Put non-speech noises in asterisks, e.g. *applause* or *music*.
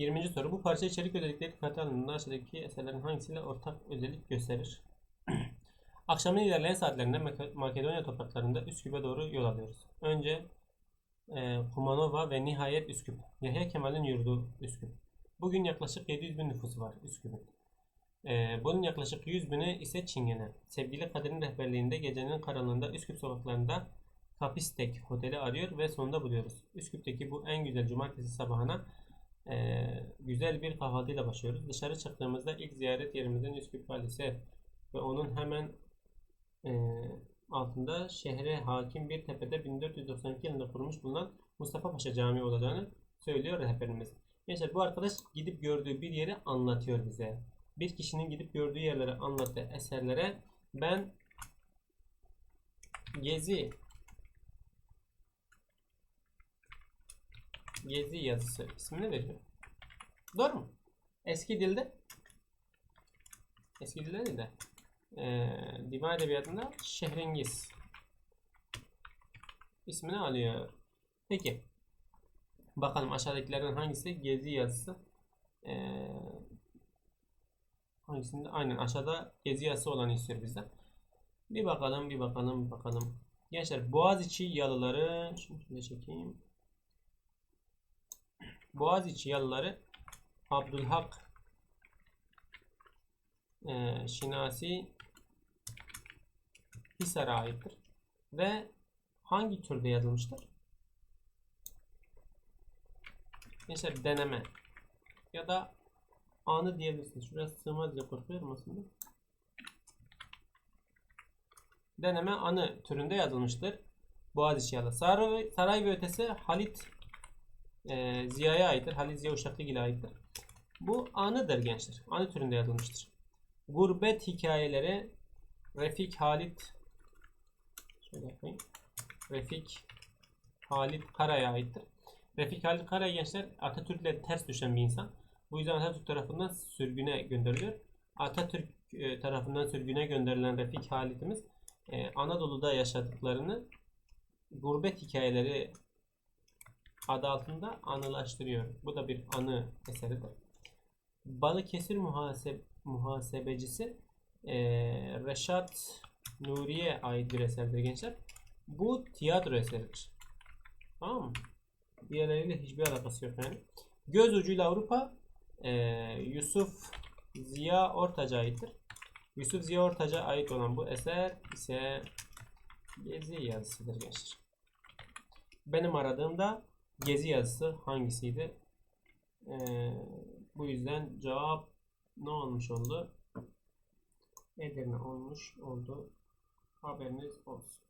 20. soru. Bu parça içerik özellikleri dikkate alındığında aşağıdaki eserlerin hangisiyle ortak özellik gösterir? *clears throat* Akşamın ilerleyen saatlerinde Mak- Makedonya topraklarında Üsküp'e doğru yol alıyoruz. Önce e, Kumanova ve nihayet Üsküp. Yahya Kemal'in yurdu Üsküp. Bugün yaklaşık 700 bin nüfusu var Üsküp'ün. E, bunun yaklaşık 100 bini ise Çingene. Sevgili Kadir'in rehberliğinde gecenin karanlığında Üsküp sokaklarında Kapistek Oteli arıyor ve sonunda buluyoruz. Üsküp'teki bu en güzel cumartesi sabahına e, güzel bir kahvaltıyla başlıyoruz. Dışarı çıktığımızda ilk ziyaret yerimizin Üsküp Valisi ve onun hemen e, altında şehre hakim bir tepede 1492 yılında kurulmuş bulunan Mustafa Paşa Camii olacağını söylüyor rehberimiz. Gençler bu arkadaş gidip gördüğü bir yeri anlatıyor bize. Bir kişinin gidip gördüğü yerleri anlattığı eserlere ben Gezi Gezi yazısı ismini veriyor. Doğru mu? Eski dilde eski dilde değil de eee Divan Edebiyatı'nda Şehrengiz ismini alıyor. Peki. Bakalım aşağıdakilerden hangisi Gezi yazısı? Eee hangisinde? Aynen aşağıda Gezi yazısı olanı istiyor bizden. Bir bakalım, bir bakalım, bir bakalım. Gençler Boğaziçi yalıları şunu şöyle çekeyim. Boğaziçi yalıları Abdülhak eee Şinasi Hisar'a aittir. Ve hangi türde yazılmıştır? Gençler deneme ya da anı diyebilirsiniz. Şurası sığmaz diye korkuyorum aslında. Deneme anı türünde yazılmıştır. Boğaziçi yalı. Saray, saray ve ötesi Halit e, Ziya'ya aittir. Halit Ziya Uşaklıgil'e aittir. Bu anıdır gençler. Anı türünde yazılmıştır. Gurbet hikayeleri Refik Halit şöyle yapayım. Refik Halit Kara'ya aittir. Refik Halit Kara gençler Atatürk'le ters düşen bir insan. Bu yüzden Atatürk tarafından sürgüne gönderiliyor. Atatürk e, tarafından sürgüne gönderilen Refik Halit'imiz e, Anadolu'da yaşadıklarını gurbet hikayeleri adı altında anılaştırıyor. Bu da bir anı eseridir. Balıkesir muhaseb muhasebecisi e, Reşat Nuri'ye ait bir eserdir gençler. Bu tiyatro eseridir. Tamam mı? Diğerleriyle hiçbir alakası yok yani. Göz ucuyla Avrupa e, Yusuf Ziya Ortaç'a aittir. Yusuf Ziya Ortaç'a ait olan bu eser ise Gezi yazısıdır gençler. Benim aradığımda Gezi yazısı hangisiydi? Ee, bu yüzden cevap ne olmuş oldu? Edirne olmuş oldu. Haberiniz olsun.